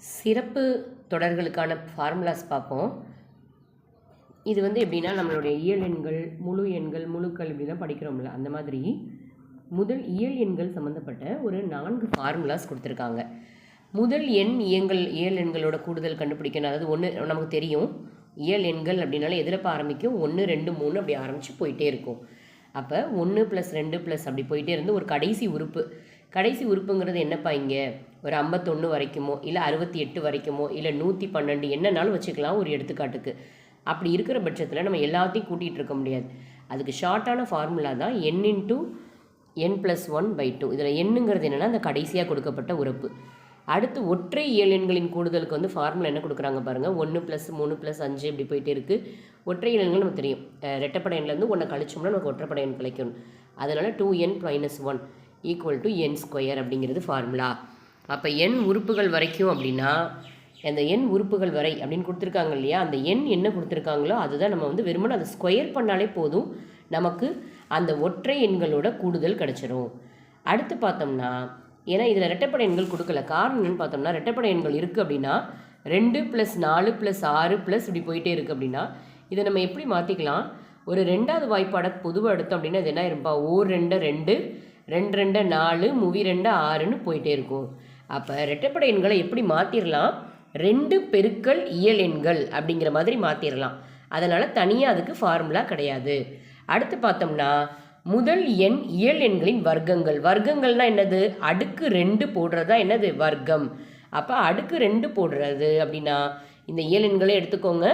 சிறப்பு தொடர்களுக்கான ஃபார்முலாஸ் பார்ப்போம். இது வந்து எப்படின்னா நம்மளுடைய இயல் எண்கள் முழு எண்கள் முழுக்கள் இப்படிலாம் படிக்கிறோம்ல அந்த மாதிரி முதல் இயல் எண்கள் சம்மந்தப்பட்ட ஒரு நான்கு ஃபார்முலாஸ் கொடுத்துருக்காங்க. முதல் எண் இயங்கள் இயல் எண்களோட கூடுதல் கண்டுபிடிக்கணும். அதாவது ஒன்று நமக்கு தெரியும் இயல் எண்கள் அப்படின்னால எதிரப்ப ஆரம்பிக்கும் ஒன்று ரெண்டு மூணு அப்படி ஆரம்பித்து போயிட்டே இருக்கும். அப்போ ஒன்று ப்ளஸ் ரெண்டு ப்ளஸ் அப்படி போயிட்டே இருந்து ஒரு கடைசி உறுப்பு. கடைசி உறுப்புங்கிறது என்னப்பா இங்கே? ஒரு ஐம்பத்தொன்று வரைக்குமோ இல்லை அறுபத்தி எட்டு வரைக்குமோ இல்லை நூற்றி பன்னெண்டு என்னன்னாலும் வச்சுக்கலாம் ஒரு எடுத்துக்காட்டுக்கு. அப்படி இருக்கிற பட்சத்தில் நம்ம எல்லாத்தையும் கூட்டிகிட்டு இருக்க முடியாது. அதுக்கு ஷார்ட்டான ஃபார்முலா தான் N into N plus one by two இதில் எண்ணுங்கிறது என்னென்னா அந்த கடைசியாக கொடுக்கப்பட்ட உறுப்பு. அடுத்து ஒற்றை இயல் எண்களின் கூடுதலுக்கு வந்து ஃபார்முலா என்ன கொடுக்குறாங்க பாருங்கள் ஒன்று ப்ளஸ் மூணு ப்ளஸ் அஞ்சு இப்படி போயிட்டே இருக்குது ஒற்றை இயல் எண்கள் நமக்கு தெரியும். அஹ் எண்லேருந்து ஒன்றை கழிச்சோம்னா நமக்கு ஒற்றைப்படை எண் கிடைக்கும் அதனால் two N minus one equal to N square அப்படிங்கிறது ஃபார்முலா அப்போ எண் உறுப்புகள் வரைக்கும் அப்படின்னா அந்த எண் உறுப்புகள் வரை அப்படின்னு கொடுத்துருக்காங்க இல்லையா? அந்த எண் என்ன கொடுத்துருக்காங்களோ அதுதான் நம்ம வந்து வெறுமனே அதை ஸ்கொயர் பண்ணாலே போதும். நமக்கு அந்த ஒற்றை எண்களோட கூடுதல் கிடச்சிரும். அடுத்து பார்த்தோம்னா ஏன்னா இதில் ரெட்டைப்படை எண்கள் கொடுக்கல. காரணம் என்னன்னு பார்த்தோம்னா ரெட்டைப்படை எண்கள் இருக்குது அப்படின்னா ரெண்டு ப்ளஸ் நாலு ப்ளஸ் ஆறு ப்ளஸ் இப்படி போயிட்டே இருக்குது அப்படின்னா இதை நம்ம எப்படி மாற்றிக்கலாம் ஒரு ரெண்டாவது வாய்ப்பாட பொதுவாக எடுத்தோம் அப்படின்னா இது என்ன இருப்பா ஓர் ரெண்டு ரெண்டு ரெண்டு ரெண்டு நாலு மூவி ரெண்டு ஆறுன்னு போயிட்டே இருக்கும். அப்போ ரெட்டைப்படை எண்களை எப்படி மாற்றிடலாம் ரெண்டு பெருக்கல் இயல் எண்கள் அப்படிங்கிற மாதிரி மாற்றிடலாம் அதனால் தனியாக அதுக்கு ஃபார்முலா கிடையாது. அடுத்து பார்த்தோம்னா முதல் எண் இயல் எண்களின் வர்க்கங்கள். வர்க்கங்கள்னா என்னது? அடுக்கு ரெண்டு போடுறதா என்னது? வர்க்கம். அப்போ அடுக்கு ரெண்டு போடுறது அப்படின்னா இந்த இயல் எண்களை எடுத்துக்கோங்க.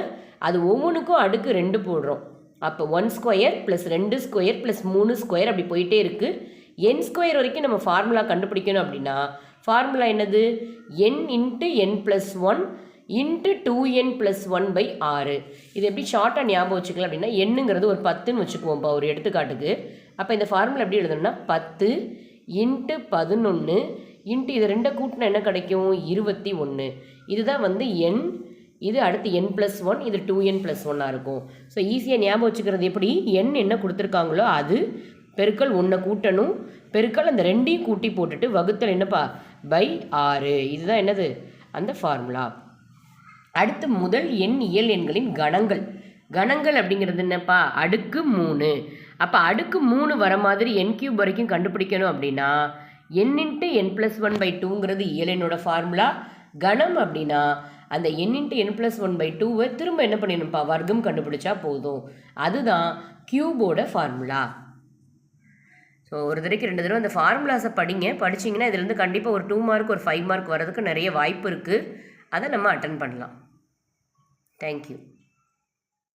அது ஒவ்வொன்றுக்கும் அடுக்கு ரெண்டு போடுறோம். அப்போ ஒன் ஸ்கொயர் ப்ளஸ் ரெண்டு ஸ்கொயர் ப்ளஸ் மூணு ஸ்கொயர் அப்படி போயிட்டே இருக்குது என் ஸ்கொயர் வரைக்கும் நம்ம ஃபார்முலா கண்டுபிடிக்கணும் அப்படின்னா ஃபார்முலா என்னது? N into N plus one into two N plus one by ஆறு. இது எப்படி ஷார்ட்டாக ஞாபகம் வச்சுக்கலாம் அப்படின்னா எண்ணுங்கிறது ஒரு பத்துன்னு வச்சுக்குவோம்ப்பா ஒரு எடுத்துக்காட்டுக்கு. அப்போ இந்த ஃபார்முலா எப்படி எழுதணும்னா பத்து இன்ட்டு பதினொன்று இன்ட்டு இது ரெண்டை கூட்டினா என்ன கிடைக்கும்? இருபத்தி ஒன்று இதுதான் வந்து எண் இது அடுத்து என் ப்ளஸ் ஒன் இது டூ என் ப்ளஸ் ஒன்னாக இருக்கும். ஸோ ஈஸியாக ஞாபகம் வச்சுக்கிறது எப்படி? எண் என்ன கொடுத்துருக்காங்களோ அது பெருக்கல் ஒன்றை கூட்டணும். பெருக்கல் அந்த ரெண்டையும் கூட்டி போட்டுட்டு வகுத்தல் என்னப்பா? பை ஆறு. இதுதான் என்னது? அந்த ஃபார்முலா அடுத்து முதல் எண் இயல் எண்களின் கணங்கள். கணங்கள் அப்படிங்கிறது என்னப்பா? அடுக்கு மூணு. அப்போ அடுக்கு மூணு வர மாதிரி என் கியூப் வரைக்கும் கண்டுபிடிக்கணும் அப்படின்னா N into N plus one by டூங்கிறது இயல் ஃபார்முலா கணம் அப்படின்னா அந்த N into N plus one by டூவை திரும்ப என்ன பண்ணிடணும்ப்பா? வர்க்கம் கண்டுபிடிச்சா போதும். அதுதான் கியூபோட ஃபார்முலா ஸோ ஒரு தடவைக்கு ரெண்டு தடவை அந்த ஃபார்முலாஸை படிங்க. படிச்சிங்கன்னா இதுலேருந்து கண்டிப்பாக ஒரு டூ மார்க் ஒரு ஃபைவ் மார்க் வரதுக்கு நிறைய வாய்ப்பு இருக்குது அதை நம்ம அட்டன் பண்ணலாம். தேங்க்யூ